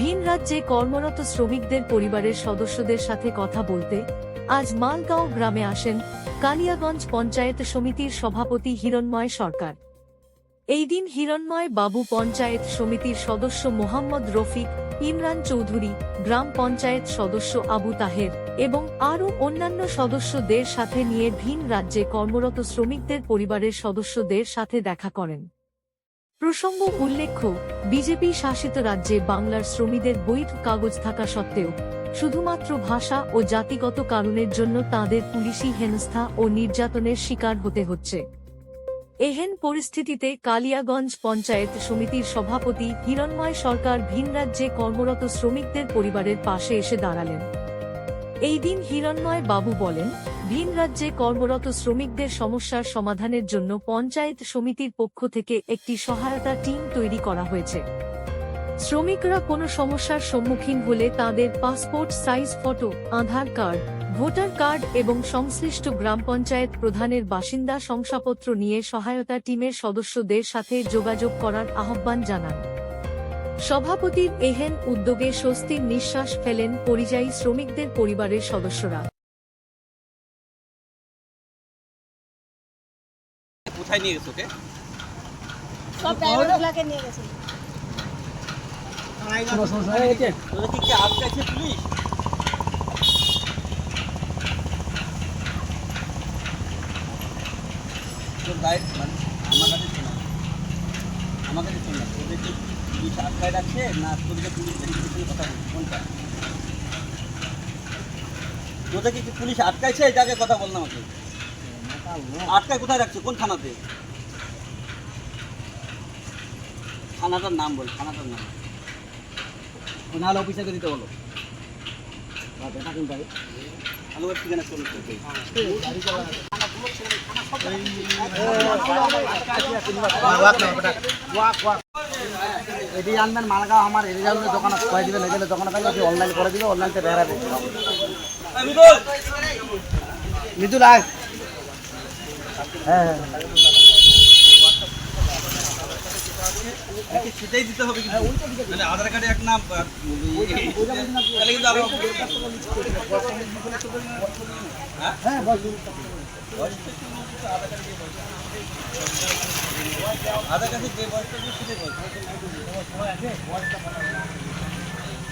ভিন রাজ্যে কর্মরত শ্রমিকদের পরিবারের সদস্যদের সাথে কথা বলতে আজ মালগাঁও গ্রামে আসেন কালিয়াগঞ্জ পঞ্চায়েত সমিতির সভাপতি হিরণময় সরকার। এই দিন হিরণময় বাবু পঞ্চায়েত সমিতির সদস্য মোহাম্মদ রফিক ইমরান চৌধুরী, গ্রাম পঞ্চায়েত সদস্য আবু তাহের এবং আরও অন্যান্য সদস্যদের সাথে নিয়ে ভিন রাজ্যে কর্মরত শ্রমিকদের পরিবারের সদস্যদের সাথে দেখা করেন। প্রসঙ্গ উল্লেখ্য, বিজেপি শাসিত রাজ্যে বাংলার শ্রমিকদের বৈধ কাগজ থাকা সত্ত্বেও শুধুমাত্র ভাষা ও জাতিগত কারণের জন্য তাদের পুলিশি হেনস্থা ও নির্যাতনের শিকার হতে হচ্ছে। এহেন পরিস্থিতিতে কালিয়াগঞ্জ পঞ্চায়েত সমিতির সভাপতি হিরণময় সরকার ভিন রাজ্যে কর্মরত শ্রমিকদের পরিবারের পাশে এসে দাঁড়ালেন। এই দিন হিরণময় বাবু বলেন ভিন রাজ্যে কর্মরত শ্রমিকদের সমস্যার সমাধানের জন্য পঞ্চায়েত সমিতির পক্ষ থেকে একটি সহায়তা টিম তৈরি করা হয়েছে। শ্রমিকরা কোনো সমস্যার সম্মুখীন হলে তাদের passport size photo, Aadhaar card, voter card এবং সংশ্লিষ্ট গ্রাম পঞ্চায়েত প্রধানের বাসিন্দা শংসাপত্র নিয়ে সহায়তা টিমের সদস্যদের সাথে যোগাযোগ করার আহ্বান জানান। সভাপতির এহেন উদ্যোগে স্বস্তির নিঃশ্বাস ফেলেন পরিযায়ী শ্রমিকদের পরিবারের সদস্যরা। কোথায় নিয়ে গেছো ওকে? সব ড্রাইভারগুলোকে নিয়ে গেছে। কি কি আটকাইছে পুলিশ গাইড মানে আমার কাছে শোনা। আমার কাছে শোনা তোদের পুলিশ আটকায় রাখছে না তোদেরকে পুলিশ কথা বলছে? কোনটা? তোদেরকে কি পুলিশ আটকাইছে? এই জায়গায় কথা বল না আমাকে। আটকায় কোথায় রাখছে? কোন থানাতে? থানাটার নাম বল থানাটার নাম। নাহলে অফিসারকে দিতে বলো। ঠিকানা চলে এটি আনবেন মালগাঁও আমার এরিজালের দোকান করে দিবেন এরিজালের দোকানে থাকলে আপনি অনলাইন করে দিবে অনলাইনতে বেড়াবে। মৃদুল আয়। হ্যাঁ হ্যাঁ সেটাই দিতে হবে কিন্তু মানে আধার কার্ডে এক নাম আর তাহলে কিন্তু আরো হ্যাঁ বস আধার কার্ডে যে বয়সটা দিয়ে সেটাই বয়স তাহলে আজকে মিটিং আছে আধার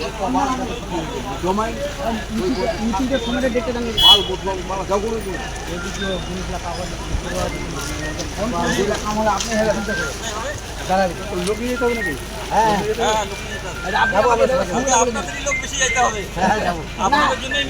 খোলা আছে আপনার আর না বসে এই এখন একজন বয়স পঁয়তাল্লিশ আধার কার্ডে টাকা দেবে দুই রকম পয়সা লিখতে হবে দুই লিখতে হবে আধার কার্ডে কোন পাবলিক ছেড়ে জমাই মিটিংয়ের সময় ডেটে দেন মাল বদলাম করে দিন আমলে আপনি হেলে শুনতে দাঁড়াবি লোক নিয়ে যেতে হবে। নাকি হ্যাঁ হ্যাঁ লোক নিয়ে যেতে হবে। যাব লোক বেশি যাইতে হবে। হ্যাঁ যাব আপনাদের জন্যই